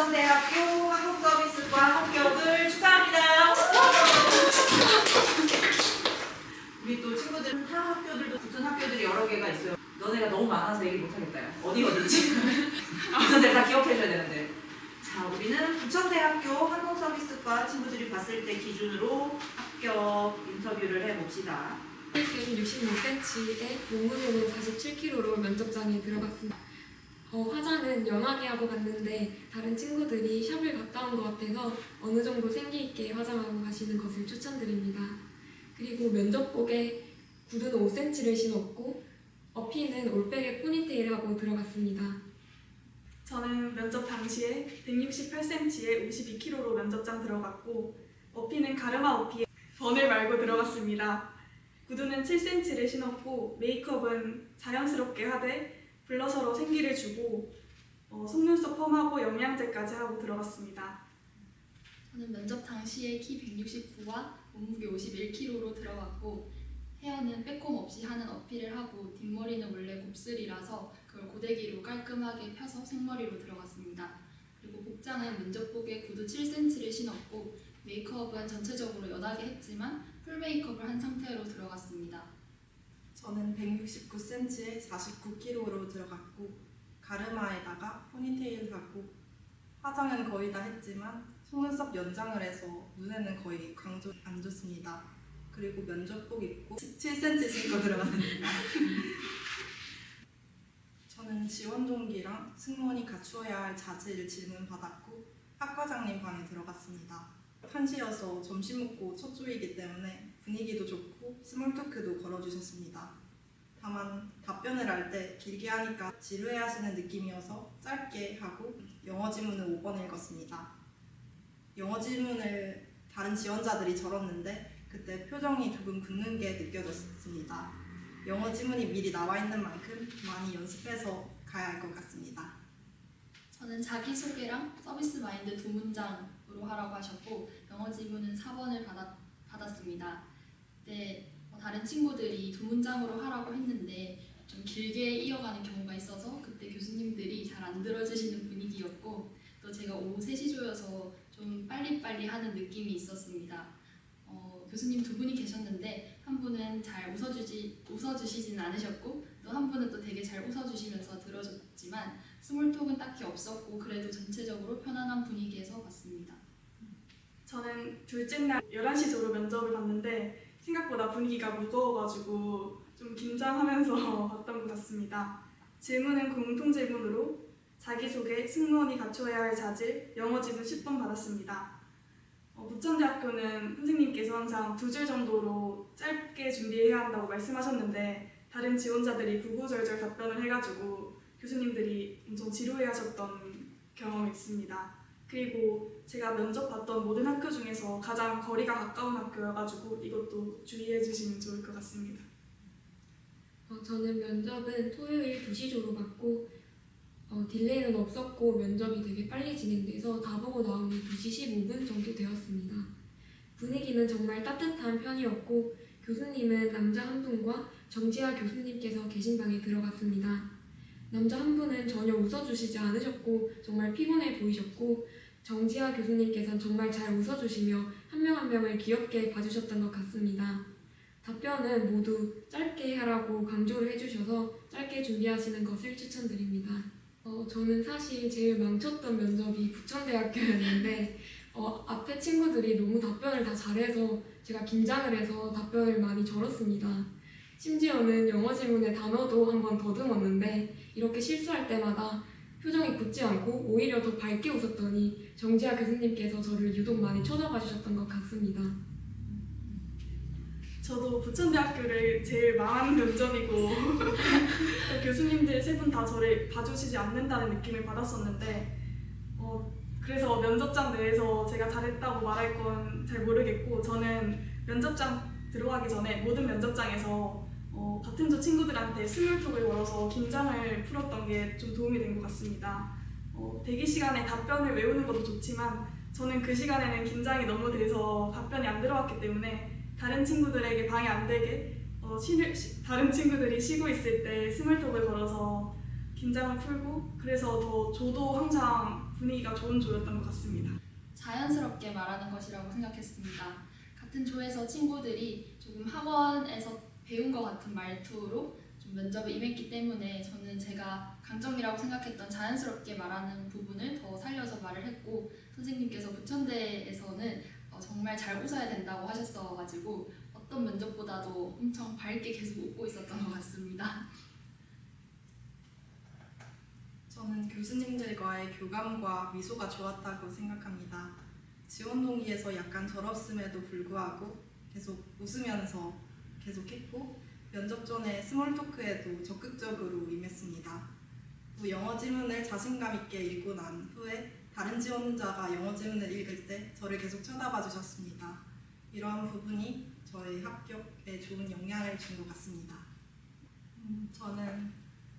부천대학교 한국서비스과 합격을 축하합니다. 우리 또 친구들 타 학교들도 붙은 학교들이 여러 개가 있어요. 너네가 너무 많아서 얘기 못하겠다. 요 어디 어디지? 부천대 다 기억해줘야 되는데. 자, 우리는 부천대학교 한국서비스과 친구들이 봤을 때 기준으로 합격 인터뷰를 해봅시다. 키는 66cm에 몸무게는 47kg로 면접장에 들어갔습니다. 어, 화장은 연하게 하고 갔는데 다른 친구들이 샵을 갔다 온 것 같아서 어느 정도 생기 있게 화장하고 가시는 것을 추천드립니다. 그리고 면접복에 구두는 5cm를 신었고 어피는 올백에 포니테일 하고 들어갔습니다. 저는 면접 당시에 168cm에 52kg로 면접장 들어갔고 어피는 가르마 어피에 번을 말고 들어갔습니다. 구두는 7cm를 신었고 메이크업은 자연스럽게 하되 블러셔로 생기를 주고 어, 속눈썹 펌하고 영양제까지 하고 들어갔습니다. 저는 면접 당시에 키 169와 몸무게 51kg로 들어갔고 헤어는 빼꼼 없이 하는 어필을 하고 뒷머리는 원래 곱슬이라서 그걸 고데기로 깔끔하게 펴서 생머리로 들어갔습니다. 그리고 복장은 면접복에 구두 7cm를 신었고 메이크업은 전체적으로 연하게 했지만 풀 메이크업을 한 상태로 들어갔습니다. 저는 169cm에 49kg로 들어갔고 가르마에다가 포니테일 하고 화장은 거의 다 했지만 속눈썹 연장을 해서 눈에는 거의 강조 안 줬습니다. 그리고 면접복 입고 7cm 신고 들어갔습니다. 저는 지원 동기랑 승무원이 갖추어야 할 자질 질문 받았고 학과장님 방에 들어갔습니다. 한시여서 점심 먹고 첫 조이기 때문에 분위기도 좋고 스몰 토크도 걸어주셨습니다. 다만 답변을 할 때 길게 하니까 지루해하시는 느낌이어서 짧게 하고 영어 지문을 5번 읽었습니다. 영어 지문을 다른 지원자들이 적었는데 그때 표정이 조금 굳는 게 느껴졌습니다. 영어 지문이 미리 나와 있는 만큼 많이 연습해서 가야 할 것 같습니다. 저는 자기소개랑 서비스 마인드 두 문장으로 하라고 하셨고 영어 지문은 4번을 받았, 받았습니다. 어, 다른 친구들이 두 문장으로 하라고 했는데 좀 길게 이어가는 경우가 있어서 그때 교수님들이 잘 안 들어주시는 분위기였고 또 제가 오후 3시 조여서 좀 빨리빨리 하는 느낌이 있었습니다. 어, 교수님 두 분이 계셨는데 한 분은 잘 웃어주지, 웃어주시지는 않으셨고 또 한 분은 또 되게 잘 웃어주시면서 들어줬지만 스몰톡은 딱히 없었고 그래도 전체적으로 편안한 분위기에서 봤습니다. 저는 둘째 날 11시 조로 면접을 봤는데 생각보다 분위기가 무거워가지고 좀 긴장하면서 봤던 것 같습니다. 질문은 공통 질문으로 자기소개, 승무원이 갖춰야 할 자질, 영어 지문 10번 받았습니다. 어, 부천대학교는 선생님께서 항상 두 줄 정도로 짧게 준비해야 한다고 말씀하셨는데 다른 지원자들이 구구절절 답변을 해가지고 교수님들이 엄청 지루해하셨던 경험이 있습니다. 그리고 제가 면접 봤던 모든 학교 중에서 가장 거리가 가까운 학교여가지고 이것도 주의해 주시면 좋을 것 같습니다. 어, 저는 면접은 토요일 2시조로 받고 어, 딜레이는 없었고 면접이 되게 빨리 진행돼서 다 보고 나오니 2시 15분 정도 되었습니다. 분위기는 정말 따뜻한 편이었고 교수님은 남자 한 분과 정지아 교수님께서 계신 방에 들어갔습니다. 남자 한 분은 전혀 웃어주시지 않으셨고 정말 피곤해 보이셨고 정지아 교수님께서는 정말 잘 웃어주시며 한 명 한 명을 귀엽게 봐주셨던 것 같습니다. 답변은 모두 짧게 하라고 강조를 해주셔서 짧게 준비하시는 것을 추천드립니다. 어, 저는 사실 제일 망쳤던 면접이 부천대학교였는데 어, 앞에 친구들이 너무 답변을 다 잘해서 제가 긴장을 해서 답변을 많이 절었습니다. 심지어는 영어 지문의 단어도 한번 더듬었는데 이렇게 실수할 때마다 표정이 굳지 않고 오히려 더 밝게 웃었더니 정지아 교수님께서 저를 유독 많이 쳐다봐 주셨던 것 같습니다. 저도 부천대학교를 제일 망한 면접이고 교수님들 세 분 다 저를 봐주시지 않는다는 느낌을 받았었는데 어, 그래서 면접장 내에서 제가 잘했다고 말할 건 잘 모르겠고 저는 면접장 들어가기 전에 모든 면접장에서 어, 같은 조 친구들한테 스몰톡을 걸어서 긴장을 풀었던 게 좀 도움이 된 것 같습니다. 어, 대기 시간에 답변을 외우는 것도 좋지만 저는 그 시간에는 긴장이 너무 돼서 답변이 안 들어왔기 때문에 다른 친구들에게 방해 안 되게 어, 쉬는, 쉬- 다른 친구들이 쉬고 있을 때 스몰톡을 걸어서 긴장을 풀고 그래서 더 저도 항상 분위기가 좋은 조였던 것 같습니다. 자연스럽게 말하는 것이라고 생각했습니다. 같은 조에서 친구들이 조금 학원에서 배운 것 같은 말투로 좀 면접에 임했기 때문에 저는 제가 강점이라고 생각했던 자연스럽게 말하는 부분을 더 살려서 말을 했고 선생님께서 부천대에서는 어, 정말 잘 웃어야 된다고 하셨어가지고 어떤 면접보다도 엄청 밝게 계속 웃고 있었던 것 같습니다. 저는 교수님들과의 교감과 미소가 좋았다고 생각합니다. 지원 동기에서 약간 절었음에도 불구하고 계속 웃으면서 계속했고 면접 전에 스몰 토크에도 적극적으로 임했습니다. 또 영어 지문을 자신감 있게 읽고 난 후에 다른 지원자가 영어 지문을 읽을 때 저를 계속 쳐다봐 주셨습니다. 이러한 부분이 저의 합격에 좋은 영향을 준 것 같습니다. 음, 저는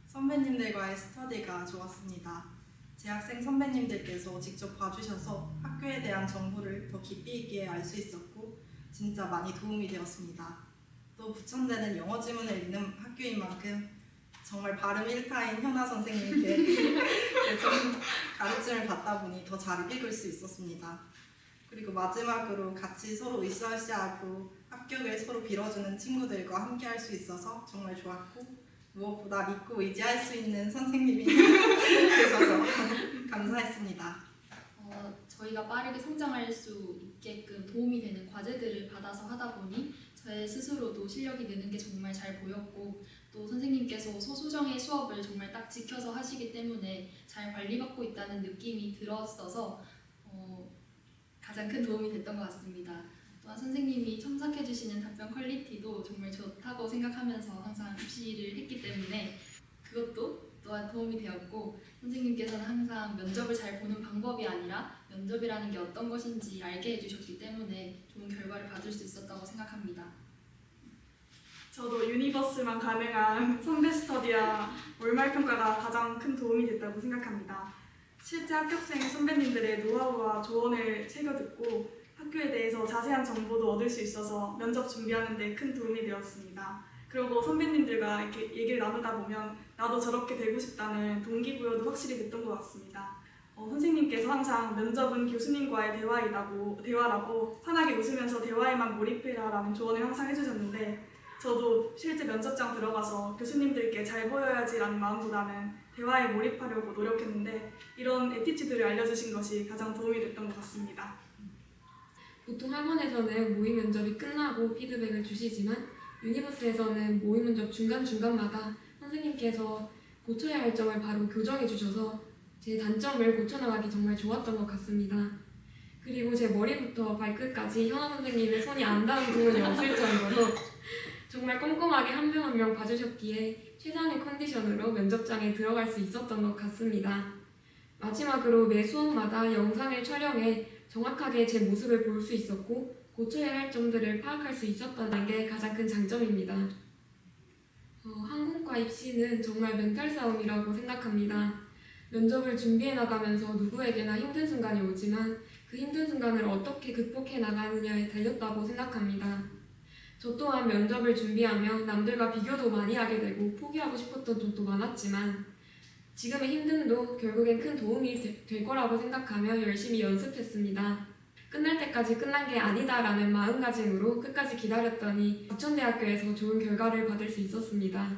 선배님들과의 스터디가 좋았습니다. 재학생 선배님들께서 직접 봐주셔서 학교에 대한 정보를 더 깊이 있게 알 수 있었고 진짜 많이 도움이 되었습니다. 또 부천대는 영어 지문을 읽는 학교인 만큼 정말 발음 1타인 현아 선생님께 계속 가르침을 받다 보니 더 잘 읽을 수 있었습니다. 그리고 마지막으로 같이 서로 으쌰으쌰하고 합격을 서로 빌어주는 친구들과 함께 할 수 있어서 정말 좋았고 무엇보다 믿고 의지할 수 있는 선생님이 계셔서 감사했습니다. 어, 저희가 빠르게 성장할 수 있게끔 도움이 되는 과제들을 받아서 하다 보니 제 스스로도 실력이 느는 게 정말 잘 보였고 또 선생님께서 소수정의 수업을 정말 딱 지켜서 하시기 때문에 잘 관리받고 있다는 느낌이 들었어서 어, 가장 큰 도움이 됐던 것 같습니다. 또한 선생님이 첨삭해 주시는 답변 퀄리티도 정말 좋다고 생각하면서 항상 입시를 했기 때문에 그것도 또한 도움이 되었고 선생님께서는 항상 면접을 잘 보는 방법이 아니라 면접이라는 게 어떤 것인지 알게 해주셨기 때문에 좋은 결과를 받을 수 있었다고 생각합니다. 저도 유니버스만 가능한 선배 스터디와 월말 평가가 가장 큰 도움이 됐다고 생각합니다. 실제 합격생 선배님들의 노하우와 조언을 새겨 듣고 학교에 대해서 자세한 정보도 얻을 수 있어서 면접 준비하는 데 큰 도움이 되었습니다. 그리고 선배님들과 이렇게 얘기를 나누다 보면 나도 저렇게 되고 싶다는 동기부여도 확실히 됐던 것 같습니다. 어, 선생님께서 항상 면접은 교수님과의 대화이라고 대화라고 환하게 웃으면서 대화에만 몰입해라라는 조언을 항상 해주셨는데 저도 실제 면접장 들어가서 교수님들께 잘 보여야지라는 마음보다는 대화에 몰입하려고 노력했는데 이런 에티튜드를 알려주신 것이 가장 도움이 됐던 것 같습니다. 보통 학원에서는 모의 면접이 끝나고 피드백을 주시지만 유니버스에서는 모의 면접 중간중간마다 선생님께서 고쳐야 할 점을 바로 교정해 주셔서 제 단점을 고쳐나가기 정말 좋았던 것 같습니다. 그리고 제 머리부터 발끝까지 현아 선생님의 손이 안 닿은 부분이 없을 정도로 정말 꼼꼼하게 한 명 한 명 봐주셨기에 최상의 컨디션으로 면접장에 들어갈 수 있었던 것 같습니다. 마지막으로 매 수업마다 영상을 촬영해 정확하게 제 모습을 볼 수 있었고 고쳐야 할 점들을 파악할 수 있었다는 게 가장 큰 장점입니다. 어, 항공과 입시는 정말 멘탈 싸움이라고 생각합니다. 면접을 준비해 나가면서 누구에게나 힘든 순간이 오지만 그 힘든 순간을 어떻게 극복해 나가느냐에 달렸다고 생각합니다. 저 또한 면접을 준비하며 남들과 비교도 많이 하게 되고 포기하고 싶었던 점도 많았지만 지금의 힘듦도 결국엔 큰 도움이 되- 될 거라고 생각하며 열심히 연습했습니다. 끝날 때까지 끝난 게 아니다라는 마음가짐으로 끝까지 기다렸더니 부천대학교에서 좋은 결과를 받을 수 있었습니다.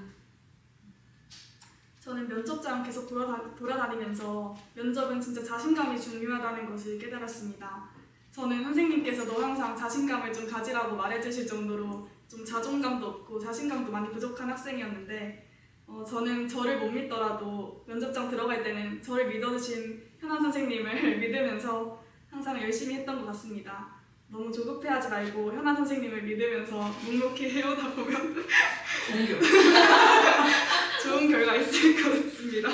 저는 면접장 계속 돌아다, 돌아다니면서 면접은 진짜 자신감이 중요하다는 것을 깨달았습니다. 저는 선생님께서도 항상 자신감을 좀 가지라고 말해주실 정도로 좀 자존감도 없고 자신감도 많이 부족한 학생이었는데 어, 저는 저를 못 믿더라도 면접장 들어갈 때는 저를 믿어주신 현아 선생님을 믿으면서 항상 열심히 했던 것 같습니다. 너무 조급해하지 말고 현아 선생님을 믿으면서 묵묵히 해오다 보면 좋은 교육. 좋은 결과 있을 것 같습니다.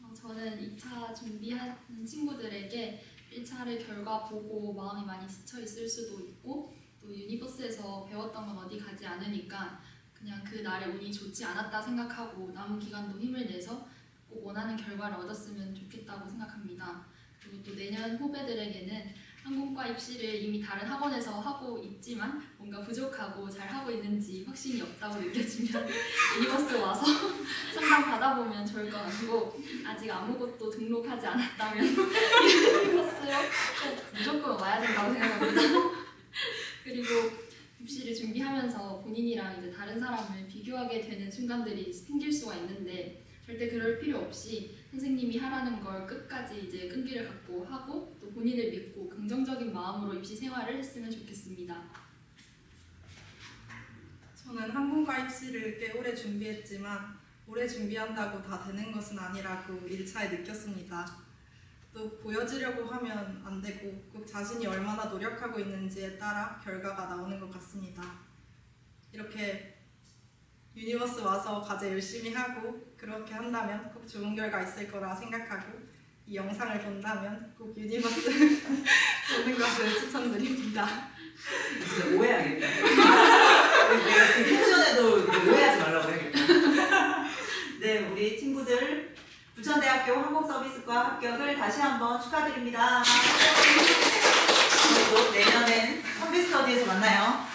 어, 저는 2차 준비하는 친구들에게 1차를 결과 보고 마음이 많이 지쳐 있을 수도 있고 또 유니버스에서 배웠던 건 어디 가지 않으니까 그냥 그 날의 운이 좋지 않았다 생각하고 남은 기간도 힘을 내서 꼭 원하는 결과를 얻었으면 좋겠다고 생각합니다. 그리고 또 내년 후배들에게는 항공과 입시를 이미 다른 학원에서 하고 있지만 뭔가 부족하고 잘 하고 있는지 확신이 없다고 느껴지면 유니버스 와서 상담 받아보면 좋을 것 같고 아직 아무것도 등록하지 않았다면 유니버스로 꼭 무조건 와야 된다고 생각합니다. 그리고 입시를 준비하면서 본인이랑 이제 다른 사람을 비교하게 되는 순간들이 생길 수가 있는데 절대 그럴 필요 없이 선생님이 하라는 걸 끝까지 이제 끈기를 갖고 하고 또 본인을 믿고 긍정적인 마음으로 입시 생활을 했으면 좋겠습니다. 저는 항공과 입시를 꽤 오래 준비했지만 오래 준비한다고 다 되는 것은 아니라고 1차에 느꼈습니다. 또 보여지려고 하면 안 되고 꼭 자신이 얼마나 노력하고 있는지에 따라 결과가 나오는 것 같습니다. 이렇게 유니버스 와서 과제 열심히 하고 그렇게 한다면 꼭 좋은 결과 있을 거라 생각하고 이 영상을 본다면 꼭 유니버스 보는 것을 추천드립니다. 진짜 오해하겠다. 내가 그 캡션에도 오해하지 말라고 해야겠다. 네, 우리 친구들 부천대학교 항공서비스과 합격을 다시 한번 축하드립니다. 그리고 내년엔 컴비스터디에서 만나요.